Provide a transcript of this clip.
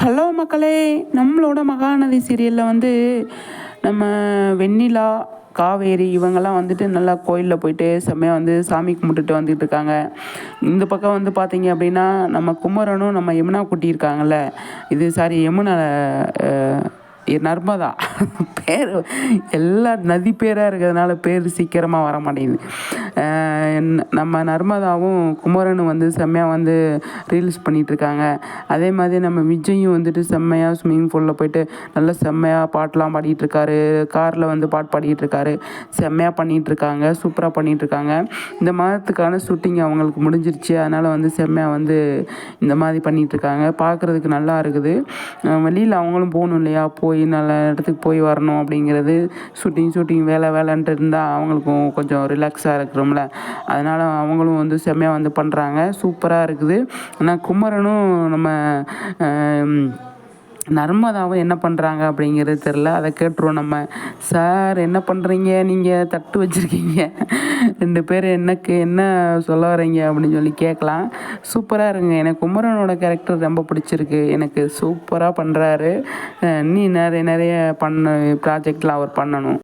Hello மக்களே நம்மளோட மகாநதி சீரியலில் வந்து நம்ம வெண்ணிலா காவேரி இவங்கெல்லாம் வந்துட்டு நல்லா கோயிலில் போயிட்டு செம்மையாக வந்து சாமி கும்பிட்டுட்டு வந்துட்டு இருக்காங்க. இந்த பக்கம் வந்து பார்த்தீங்க அப்படின்னா நம்ம குமரனும் நம்ம யமுனா குட்டி இருக்காங்கல்ல. இது சாரி யமுனா நர்மதா. பேர் எல்லா நதி பேராக இருக்கிறதுனால பேர் சீக்கிரமாக வர மாட்டேங்குது. நம்ம நர்மதாவும் குமரனும் வந்து செம்மையாக வந்து ரீல்ஸ் பண்ணிகிட்ருக்காங்க அதே மாதிரி நம்ம விஜயும் வந்துட்டு செம்மையாக ஸ்விம்மிங் பூலில் போயிட்டு நல்லா செம்மையாக பாட்டெலாம் பாடிட்டுருக்காரு. காரில் வந்து பாட்டு பாடிட்டுருக்காரு. செம்மையாக பண்ணிகிட்ருக்காங்க சூப்பராக பண்ணிகிட்டு இருக்காங்க இந்த மாதத்துக்கான ஷூட்டிங் அவங்களுக்கு முடிஞ்சிருச்சு. அதனால் வந்து செம்மையாக வந்து இந்த மாதிரி பண்ணிகிட்டு இருக்காங்க பார்க்குறதுக்கு நல்லா இருக்குது. வெளியில் அவங்களும் போகணும் இல்லையா? போய் நல்ல இடத்துக்கு போய் வரணும் அப்படிங்கிறது ஷூட்டிங் ஷூட்டிங் வேலை வேலைன்ட்டு இருந்தால் அவங்களுக்கும் கொஞ்சம் ரிலாக்ஸாக இருக்கிறோம்ல அதனால் அவங்களும் வந்து செம்மையாக வந்து பண்ணுறாங்க சூப்பராக இருக்குது. ஆனால் குமரனும் நம்ம நர்மதாவும் என்ன பண்ணுறாங்க அப்படிங்கிறது தெரில அதை கேட்டுருவோம் நம்ம. சார் என்ன பண்ணுறீங்க நீங்கள் தட்டு வச்சுருக்கீங்க. ரெண்டு பேர் என்னக்கு என்ன சொல்ல வரீங்க அப்படின்னு சொல்லி கேட்கலாம். சூப்பராக இருங்க. எனக்கு குமரனோட கேரக்டர் ரொம்ப பிடிச்சிருக்கு. எனக்கு சூப்பராக பண்ணுறாரு நீ நிறைய நிறைய பண்ண ப்ராஜெக்ட்லாம் அவர் பண்ணணும்.